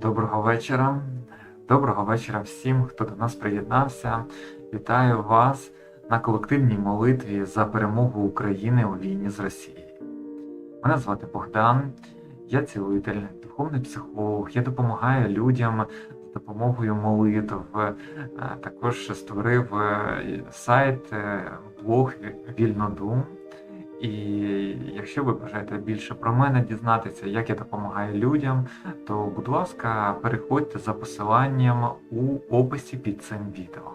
Доброго вечора. Доброго вечора всім, хто до нас приєднався. Вітаю вас на колективній молитві за перемогу України у війні з Росією. Мене звати Богдан, я цілитель, духовний психолог. Я допомагаю людям з допомогою молитв. Е, Також створив е, сайт, е, блог Вільнодум. І якщо ви бажаєте більше про мене дізнатися, як я допомагаю людям, то, будь ласка, переходьте за посиланням у описі під цим відео.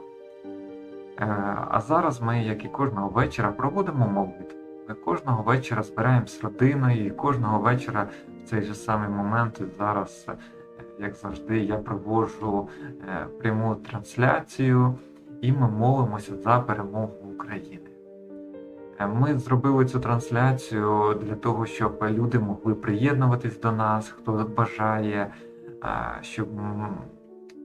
Е, А зараз ми, як і кожного вечора, проводимо молитву. Ми кожного вечора збираємось з родиною, і кожного вечора в цей же самий момент і зараз, е, як завжди, я проводжу е, пряму трансляцію, і ми молимося за перемогу України. Е, Ми зробили цю трансляцію для того, щоб люди могли приєднуватись до нас, хто бажає, е, щоб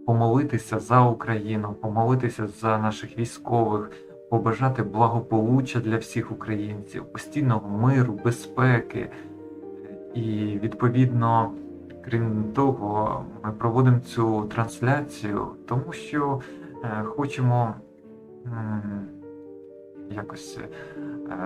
помолитися за Україну, помолитися за наших військових, побажати благополуччя для всіх українців, постійного миру, безпеки. І відповідно, крім того, ми проводимо цю трансляцію, тому що е, хочемо якось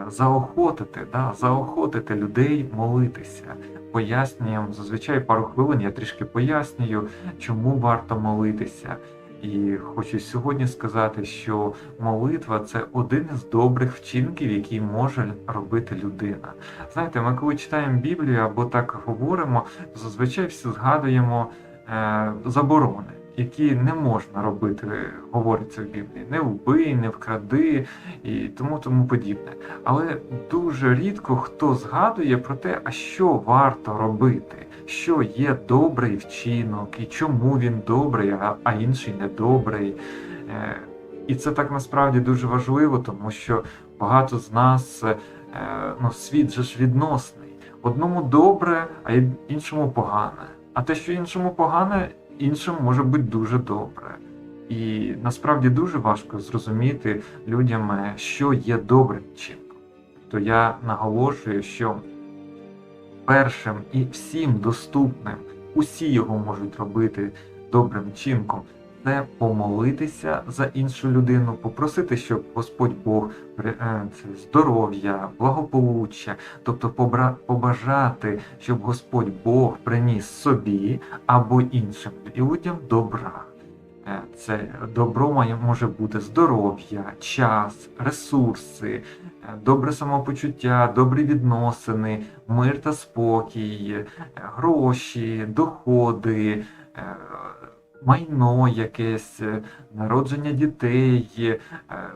заохотити, да, заохотити людей молитися. Пояснюємо зазвичай пару хвилин. Я трішки пояснюю, чому варто молитися. І хочу сьогодні сказати, що молитва це один із добрих вчинків, які може робити людина. Знаєте, ми коли читаємо Біблію або так говоримо, зазвичай всі згадуємо е, заборони, які не можна робити, говориться в Біблії. Не вбий, не вкради і тому тому подібне. Але дуже рідко хто згадує про те, а що варто робити, що є добрий вчинок, і чому він добрий, а, інший недобрий. Е, І це так насправді дуже важливо, тому що багато з нас е, ну, світ же ж відносний. Одному добре, а іншому погане. А те, що іншому погане, іншим може бути дуже добре. І насправді дуже важко зрозуміти людям, е, що є добрим чинком. То я наголошую, що першим і всім доступним, усі його можуть робити добрим чинком, це помолитися за іншу людину, попросити, щоб Господь Бог е, це здоров'я, благополуччя, тобто побажати, щоб Господь Бог приніс собі або іншим людям добра. Е, Це добро може бути здоров'я, час, ресурси, е, добре самопочуття, добрі відносини, мир та спокій, е, гроші, доходи, е, майно якесь, е, народження дітей, е,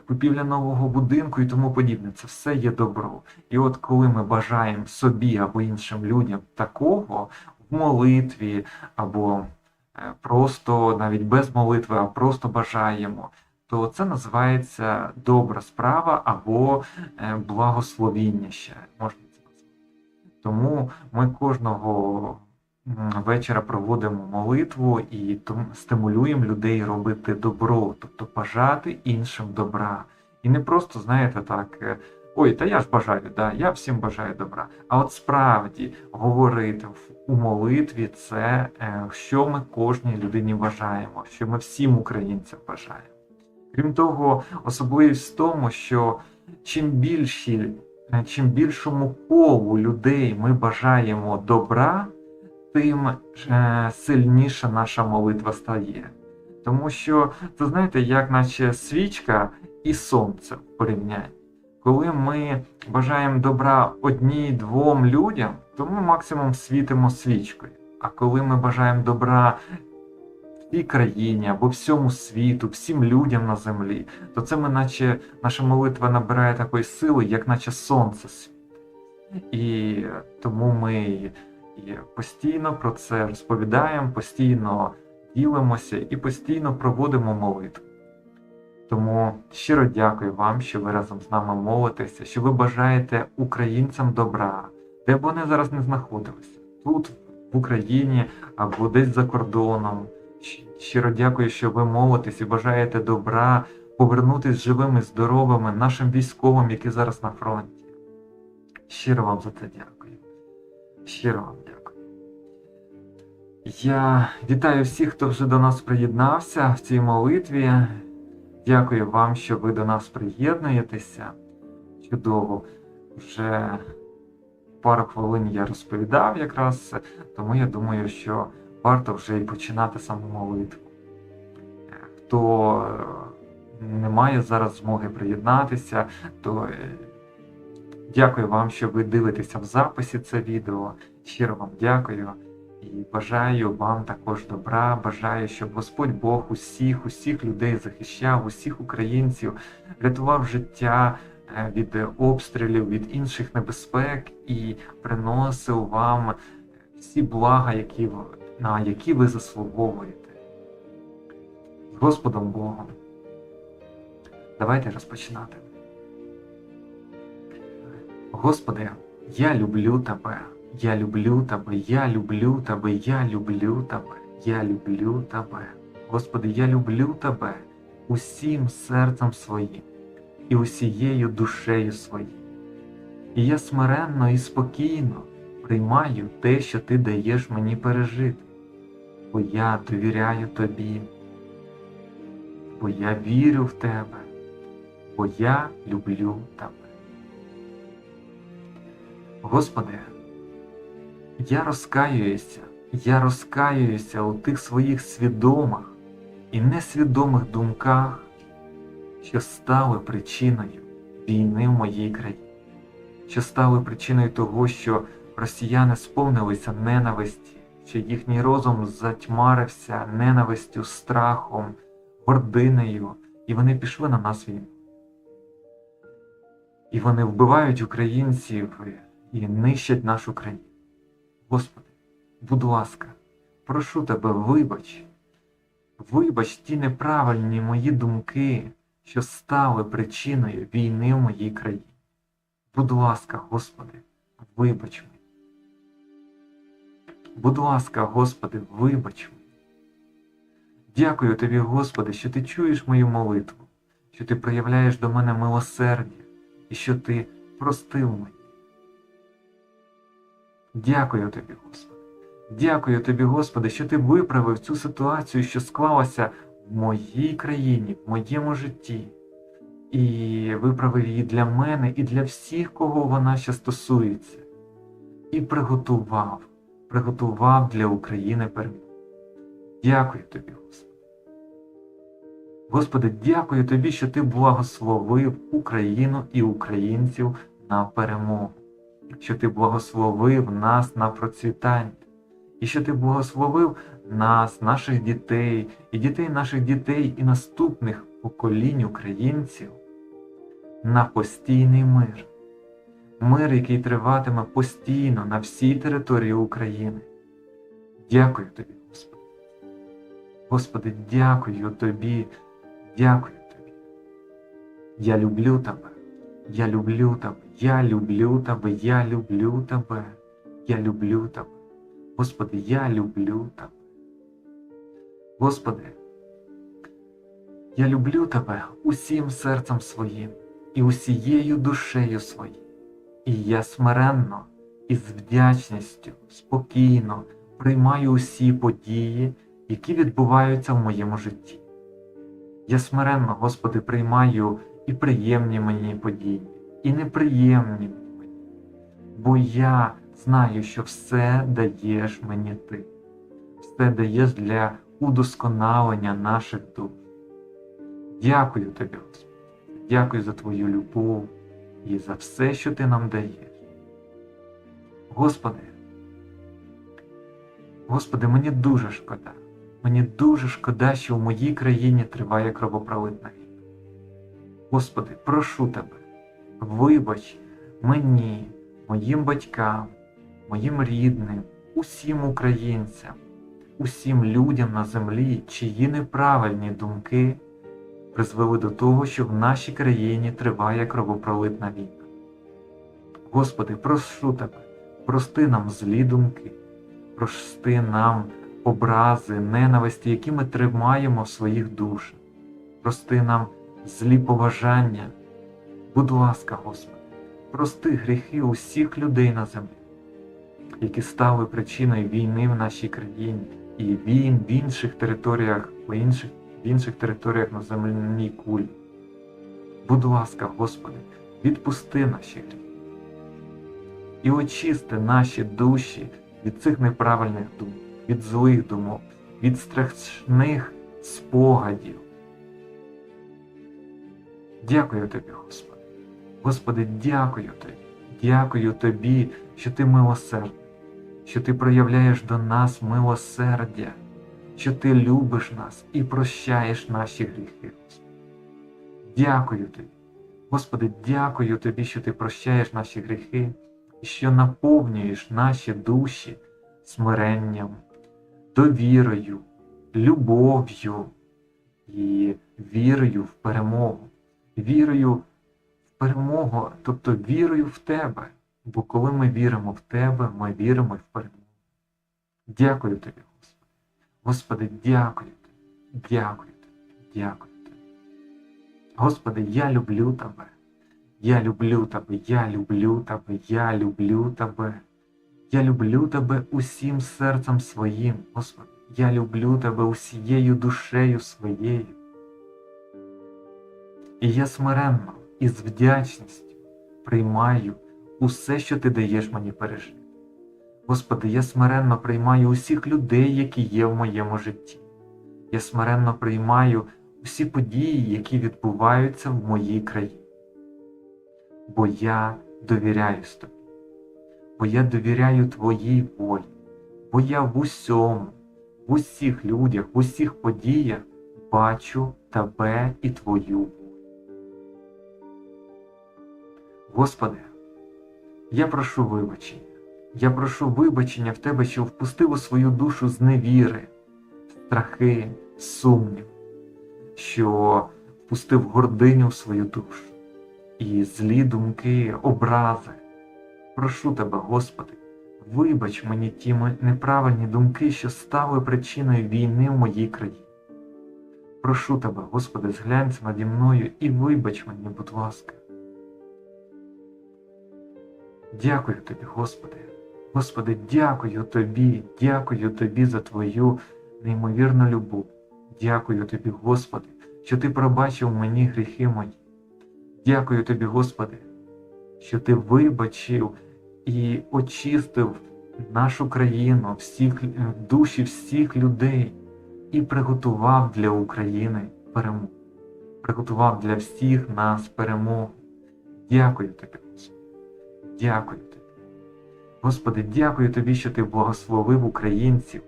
купівля нового будинку і тому подібне. Це все є добро. І от коли ми бажаємо собі або іншим людям такого в молитві або е, просто навіть без молитви, а просто бажаємо, то це називається добра справа або благословіння ще можна це назвати. Тому ми кожного вечора проводимо молитву і стимулюємо людей робити добро, тобто бажати іншим добра. І не просто, знаєте, так. е, Ой, та я ж бажаю, да, я всім бажаю добра. А от справді говорити у молитві це, е, що ми кожній людині бажаємо, що ми всім українцям бажаємо. Крім того, особливість в тому, що чим більші, е, чим більшому колу людей ми бажаємо добра, тим е, сильніша наша молитва стає. Тому що це знаєте, як наче свічка і сонце в порівнянні. Коли ми бажаємо добра одній-двом людям, то ми максимум світимо свічкою. А коли ми бажаємо добра всій країні або всьому світу, всім людям на землі, то це ми, наче наша молитва набирає такої сили, як наче сонце світить. І тому ми і постійно про це розповідаємо, постійно ділимося і постійно проводимо молитву. Тому щиро дякую вам, що ви разом з нами молитеся, що ви бажаєте українцям добра, де б вони зараз не знаходилися, тут, в Україні або десь за кордоном. Щиро дякую, що ви молитесь і бажаєте добра, повернутися живими, здоровими нашим військовим, які зараз на фронті. Щиро вам за це дякую. Щиро вам дякую. Я вітаю всіх, хто вже до нас приєднався в цій молитві. Дякую вам, що ви до нас приєднуєтеся. Чудово. Вже пару хвилин я розповідав якраз, тому я думаю, що варто вже і починати саму молитву. Хто не має зараз змоги приєднатися, то дякую вам, що ви дивитеся в записі це відео. Щиро вам дякую. І бажаю вам також добра, бажаю, щоб Господь Бог усіх, усіх людей захищав, усіх українців, рятував життя е, від обстрілів, від інших небезпек і приносив вам всі блага, які, на які ви заслуговуєте. З Господом Богом. Давайте розпочинати. Господи, я люблю Тебе. Я люблю Тебе, я люблю Тебе, я люблю Тебе, я люблю Тебе. Господи, я люблю Тебе усім серцем своїм і усією душею своїм. І я смиренно і спокійно приймаю те, що Ти даєш мені пережити, бо я довіряю Тобі, бо я вірю в Тебе, бо я люблю Тебе. Господи, я розкаююся, я розкаююся у тих своїх свідомих і несвідомих думках, що стали причиною війни в моїй країні, що стали причиною того, що росіяни сповнилися ненависті, що їхній розум затьмарився ненавистю, страхом, гординею, і вони пішли на нас війну. І вони вбивають українців і нищать нашу країну. Господи, будь ласка, прошу тебе, вибач, вибач ті неправильні мої думки, що стали причиною війни в моїй країні. Будь ласка, Господи, вибач мені. Будь ласка, Господи, вибач мені. Дякую тобі, Господи, що ти чуєш мою молитву, що ти проявляєш до мене милосердя і що ти простив мені. Дякую тобі, Господи. Дякую тобі, Господи, що ти виправив цю ситуацію, що склалася в моїй країні, в моєму житті, і виправив її для мене і для всіх, кого вона ще стосується, і приготував, приготував для України перемогу. Дякую тобі, Господи. Господи, дякую тобі, що ти благословив Україну і українців на перемогу що ти благословив нас на процвітання, і що ти благословив нас, наших дітей, і дітей наших дітей, і наступних поколінь українців на постійний мир. Мир, який триватиме постійно на всій території України. Дякую тобі, Господи. Господи, дякую тобі, дякую тобі. Я люблю тебе. Я люблю тебе, я люблю тебе, я люблю тебе, я люблю тебе. Господи, я люблю тебе. Господи, я люблю тебе усім серцем своїм і усією душею своїм. І я смиренно і з вдячністю, спокійно приймаю усі події, які відбуваються в моєму житті. Я смиренно, Господи, приймаю і приємні мені події, і неприємні мені. Бо я знаю, що все даєш мені ти, все даєш для удосконалення наших душ. Дякую тобі, Господи, дякую за Твою любов і за все, що Ти нам даєш. Господи, Господи, мені дуже шкода. Мені дуже шкода, що в моїй країні триває кровопролитна війна. Господи, прошу Тебе, вибач мені, моїм батькам, моїм рідним, усім українцям, усім людям на землі, чиї неправильні думки призвели до того, що в нашій країні триває кровопролитна війна. Господи, прошу Тебе, прости нам злі думки, прости нам образи, ненависті, які ми тримаємо в своїх душах. Прости нам злі побажання. Будь ласка, Господи, прости гріхи усіх людей на землі. які стали причиною війни в нашій країні і війн в інших територіях, по інших, в інших територіях на земельній кулі. Будь ласка, Господи, відпусти наші гріхи і очисти наші душі від цих неправильних думок, від злих думок, від страшних спогадів. Дякую тобі, Господи. Господи, дякую тобі. Дякую тобі, що ти милосердний, що ти проявляєш до нас милосердя, що ти любиш нас і прощаєш наші гріхи. Дякую тобі. Господи, дякую тобі, що ти прощаєш наші гріхи і що наповнюєш наші душі смиренням, довірою, любов'ю і вірою в перемогу, вірою в перемогу, тобто вірою в тебе. Бо коли ми віримо в тебе, ми віримо в перемогу. Дякую тобі, Господи. Господи, дякую тобі, дякую тобі, дякую тобі. Господи, я люблю тебе. Я люблю тебе, я люблю тебе, я люблю тебе. Я люблю тебе усім серцем своїм, Господи. Я люблю тебе усією душею своєю. І я смиренно і з вдячністю приймаю усе, що ти даєш мені пережити. Господи, я смиренно приймаю усіх людей, які є в моєму житті. Я смиренно приймаю усі події, які відбуваються в моїй країні. Бо я довіряюсь тобі, бо я довіряю Твоїй волі, бо я в усьому, в усіх людях, в усіх подіях бачу Тебе і Твою Господи, я прошу вибачення. Я прошу вибачення в Тебе, що впустив у свою душу зневіри, страхи, сумнів, що впустив гординю в свою душу і злі думки, образи. Прошу Тебе, Господи, вибач мені ті неправильні думки, що стали причиною війни в моїй країні. Прошу Тебе, Господи, зглянься наді мною і вибач мені, будь ласка. Дякую тобі, Господи. Господи, дякую Тобі, дякую Тобі за Твою неймовірну любов. Дякую Тобі, Господи, що Ти пробачив мені гріхи мої. Дякую Тобі, Господи, що Ти вибачив і очистив нашу країну, всіх, душі всіх людей і приготував для України перемогу. Приготував для всіх нас перемогу. Дякую Тобі, Господи. Дякую Тобі. Господи, дякую Тобі, що Ти благословив українців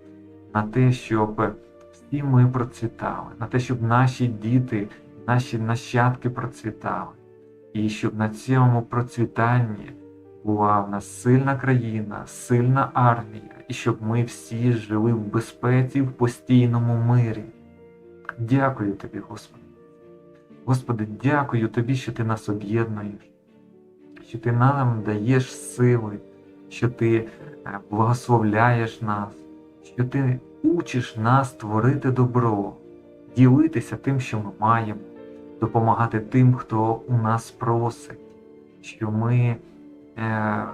на те, щоб всі ми процвітали, на те, щоб наші діти, наші нащадки процвітали, і щоб на цьому процвітанні була в нас сильна країна, сильна армія, і щоб ми всі жили в безпеці, в постійному мирі. Дякую Тобі, Господи. Господи, дякую Тобі, що Ти нас об'єднуєш, що Ти нам даєш сили що ти е, благословляєш нас, що ти учиш нас творити добро, ділитися тим, що ми маємо, допомагати тим, хто у нас просить, що ми е,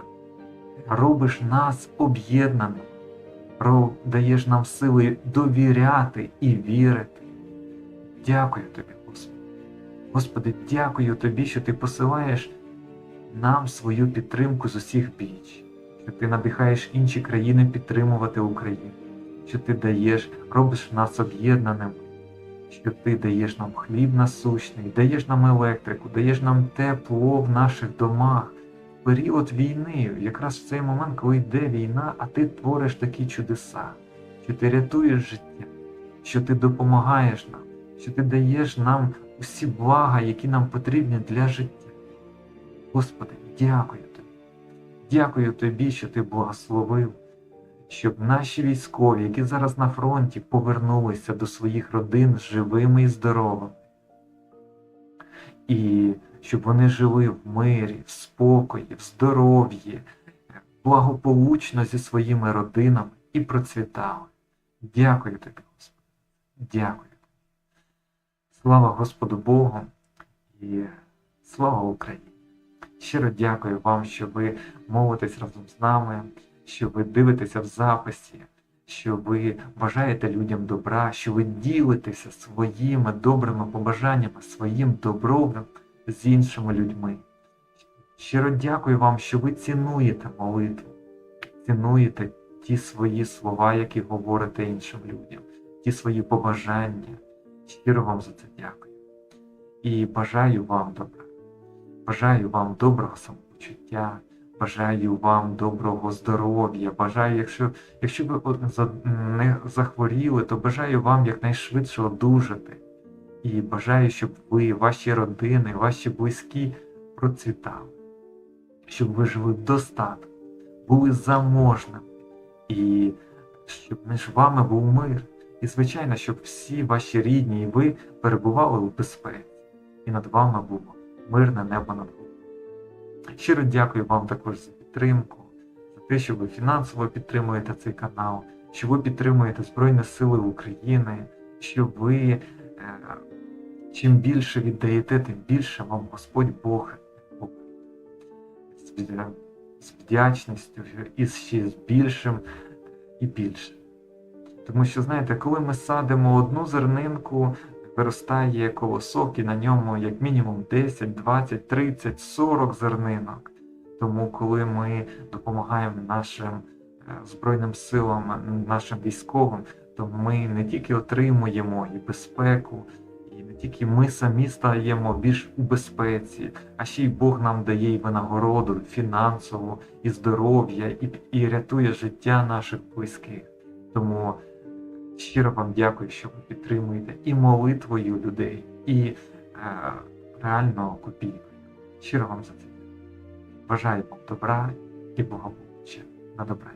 робиш нас об'єднаними, даєш нам сили довіряти і вірити. Дякую тобі, Господи. Господи, дякую тобі, що ти посилаєш нам свою підтримку з усіх біч що ти надихаєш інші країни підтримувати Україну, що ти даєш, робиш нас об'єднаними, що ти даєш нам хліб насущний, даєш нам електрику, даєш нам тепло в наших домах. Період війни, якраз в цей момент, коли йде війна, а ти твориш такі чудеса, що ти рятуєш життя, що ти допомагаєш нам, що ти даєш нам усі блага, які нам потрібні для життя. Господи, дякую. Тобі. Дякую тобі, що ти благословив, щоб наші військові, які зараз на фронті, повернулися до своїх родин живими і здоровими. І щоб вони жили в мирі, в спокої, в здоров'ї, благополучно зі своїми родинами і процвітали. Дякую тобі, Господи. Дякую. Слава Господу Богу і слава Україні! Щиро дякую вам, що ви молитесь разом з нами, що ви дивитеся в записі, що ви бажаєте людям добра, що ви ділитеся своїми добрими побажаннями, своїм добром з іншими людьми. Щиро дякую вам, що ви цінуєте молитву, цінуєте ті свої слова, які говорите іншим людям, ті свої побажання. Щиро вам за це дякую. І бажаю вам добра. Бажаю вам доброго самопочуття, бажаю вам доброго здоров'я. Бажаю, якщо, якщо ви не захворіли, то бажаю вам якнайшвидше одужати. І бажаю, щоб ви, ваші родини, ваші близькі процвітали, щоб ви жили в достатку, були заможними, і щоб між вами був мир. І, звичайно, щоб всі ваші рідні і ви перебували у безпеці, і над вами було мирне небо над головою. Щиро дякую вам також за підтримку, за те, що ви фінансово підтримуєте цей канал, що ви підтримуєте Збройні Сили України, що ви е, чим більше віддаєте, тим більше вам Господь Бог з, вдячністю і ще з більшим і більше. Тому що, знаєте, коли ми садимо одну зернинку, виростає колосок і на ньому як мінімум 10, 20, 30, 40 зернинок. Тому, коли ми допомагаємо нашим е, Збройним силам, нашим військовим, то ми не тільки отримуємо і безпеку, і не тільки ми самі стаємо більш у безпеці, а ще й Бог нам дає і винагороду фінансову, і здоров'я, і, і рятує життя наших близьких. Тому щиро вам дякую, що ви підтримуєте і молитвою людей, і е, реально копійкою. Щиро вам за це. Бажаю вам добра і благополуччя. На добраніч.